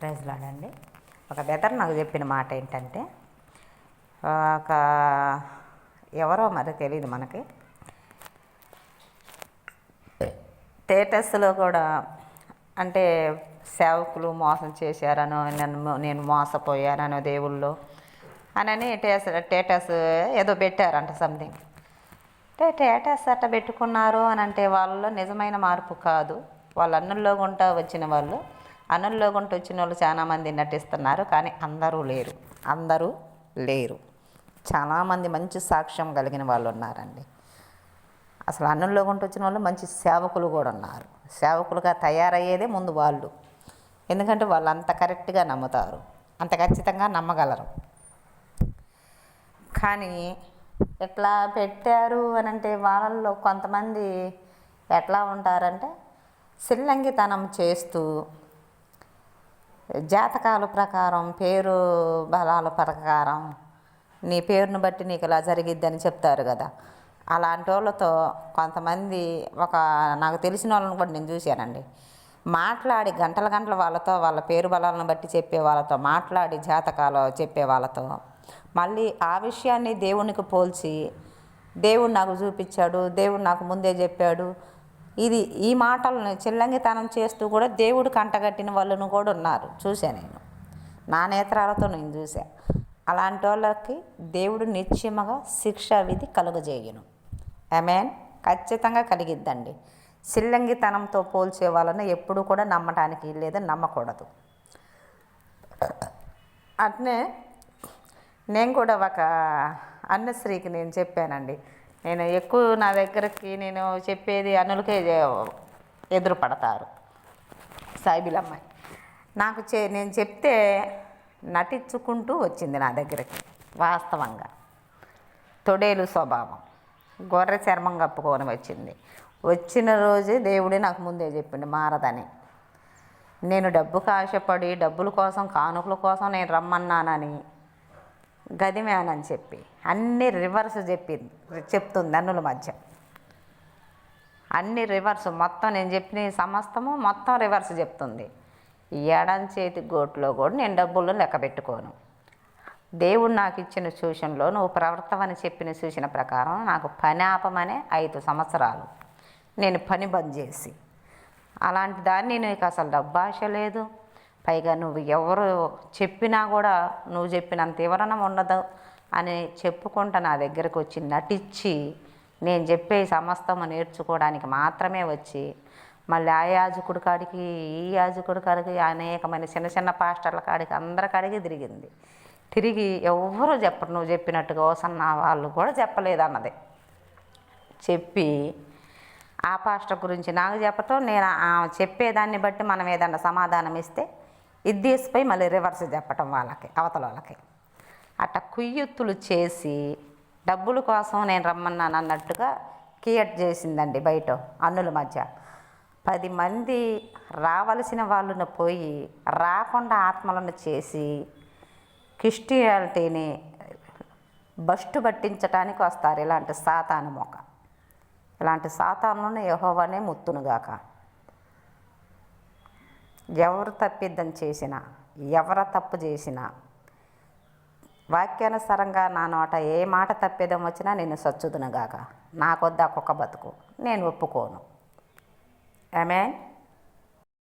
ప్రైజ్లాడండి ఒక బెదర్ నాకు చెప్పిన మాట ఏంటంటే ఒక ఎవరో మరి తెలియదు మనకి. స్టేటస్లో కూడా అంటే సేవకులు మోసం చేశారనో నన్ను నేను మోసపోయానో దేవుళ్ళు అనని టేస్ స్టేటస్ ఏదో పెట్టారంట సంథింగ్ అంటే స్టేటస్ అట్ట పెట్టుకున్నారు అని అంటే వాళ్ళలో నిజమైన మార్పు కాదు. వాళ్ళ అన్నుల్లో గుంటా వచ్చిన వాళ్ళు అన్నుల్లో గుంట వచ్చిన వాళ్ళు చాలామంది నటిస్తున్నారు కానీ అందరూ లేరు. అందరూ లేరు. చాలామంది మంచి సాక్ష్యం కలిగిన వాళ్ళు ఉన్నారండి. అసలు అన్నంలో గుంట వచ్చిన వాళ్ళు మంచి సేవకులు కూడా ఉన్నారు. సేవకులుగా తయారయ్యేదే ముందు వాళ్ళు. ఎందుకంటే వాళ్ళు అంత కరెక్ట్గా నమ్ముతారు. అంత ఖచ్చితంగా నమ్మగలరు. కానీ ఎట్లా పెట్టారు అని అంటే వాళ్ళల్లో కొంతమంది ఎట్లా ఉంటారంటే సిల్లంగితనం చేస్తూ జాతకాల ప్రకారం పేరు బలాల ప్రకారం నీ పేరును బట్టి నీకు ఇలా జరిగిద్దని చెప్తారు కదా. అలాంటి వాళ్ళతో కొంతమంది ఒక నాకు తెలిసిన వాళ్ళని కూడా నేను చూశానండి. మాట్లాడి గంటల గంటల వాళ్ళతో వాళ్ళ పేరు బలాలను బట్టి చెప్పే వాళ్ళతో మాట్లాడి జాతకాలు చెప్పే వాళ్ళతో మళ్ళీ ఆ విషయాన్ని దేవునికి పోల్చి దేవుడు నాకు చూపించాడు దేవుడు నాకు ముందే చెప్పాడు ఇది ఈ మాటలను చిల్లంగితనం చేస్తూ కూడా దేవుడు కంటగట్టిన వాళ్ళను కూడా ఉన్నారు. చూసా నేను. నా నేత్రాలతో నేను చూసా అలాంటి వాళ్ళకి దేవుడు నిశ్చయముగా శిక్ష విధి కలుగజేయును. ఆమెన్. ఖచ్చితంగా కలిగిద్దండి. సిల్లంగితనంతో పోల్చే వాళ్ళని ఎప్పుడు కూడా నమ్మటానికి లేదా నమ్మకూడదు. అట్నే నేను కూడా ఒక అన్నశ్రీకి నేను చెప్పానండి. నేను ఎక్కువ నా దగ్గరకి నేను చెప్పేది అనులకే ఎదురు పడతారు సాయిబిలమ్మాయి. నాకు చే నేను చెప్తే నటించుకుంటూ వచ్చింది నా దగ్గరికి వాస్తవంగా. తొడేలు స్వభావం. గొర్రె చర్మం కప్పుకొని వచ్చింది. వచ్చిన రోజే దేవుడే నాకు ముందే చెప్పిండు మారదని. నేను డబ్బుకు ఆశపడి డబ్బుల కోసం కానుకల కోసం నేను రమ్మన్నానని. గదిమేనని చెప్పి అన్ని రివర్స్ చెప్పింది చెప్తుంది అన్నుల మధ్య. అన్ని రివర్స్ మొత్తం నేను చెప్పిన సమస్తము మొత్తం రివర్స్ చెప్తుంది. ఈ ఎడం చేతి గోట్లో కూడా నేను డబ్బులు లెక్క పెట్టుకోను. దేవుడు నాకు ఇచ్చిన సూచనలో నువ్వు ప్రవర్తవని చెప్పిన సూచన ప్రకారం నాకు పని ఆపమనే ఐదు సంవత్సరాలు. నేను పని బంద్ చేసి. అలాంటి దాన్ని నీకు అసలు డబ్బాష లేదు. పైగా నువ్వు ఎవరు చెప్పినా కూడా నువ్వు చెప్పినంత వివరణం ఉండదు అని చెప్పుకుంటా నా దగ్గరకు వచ్చి నటించి నేను చెప్పే సమస్తము నేర్చుకోవడానికి మాత్రమే వచ్చి మళ్ళీ ఆ యాజకుడి కాడికి ఈ యాజకుడి కాడికి అనేకమైన చిన్న చిన్న పాస్టర్ల కాడికి అందరి కాడికి తిరిగింది. తిరిగి ఎవరు చెప్పరు నువ్వు చెప్పినట్టుగా ఓసన్న వాళ్ళు కూడా చెప్పలేదు అన్నది. చెప్పి ఆ పాస్టర్ గురించి నాకు చెప్పటం నేను చెప్పేదాన్ని బట్టి మనం ఏదన్నా సమాధానం ఇస్తే ఇది తీసిపోయి మళ్ళీ రివర్స్ చెప్పటం వాళ్ళకి అవతల వాళ్ళకి. అట్ట కుయ్యొత్తులు చేసి డబ్బుల కోసం నేను రమ్మన్నాను అన్నట్టుగా క్రియేట్ చేసిందండి బయట అన్నుల మధ్య. పది మంది రావలసిన వాళ్ళను పోయి రాకుండా ఆత్మలను చేసి క్రిస్టియాలిటీని బస్టు పట్టించటానికి వస్తారు. ఇలాంటి సాతాను మొక్క. ఇలాంటి సాతానులను యహోవనే ముత్తునుగాక. ఎవరు తప్పిద్దం చేసినా ఎవరు తప్పు చేసినా వాక్యానుసారంగా నా నోట ఏ మాట తప్పిదం వచ్చినా నేను సచ్చుదునుగాక నాకొద్దా కుక్క బతుకు. నేను ఒప్పుకోను. ఆమె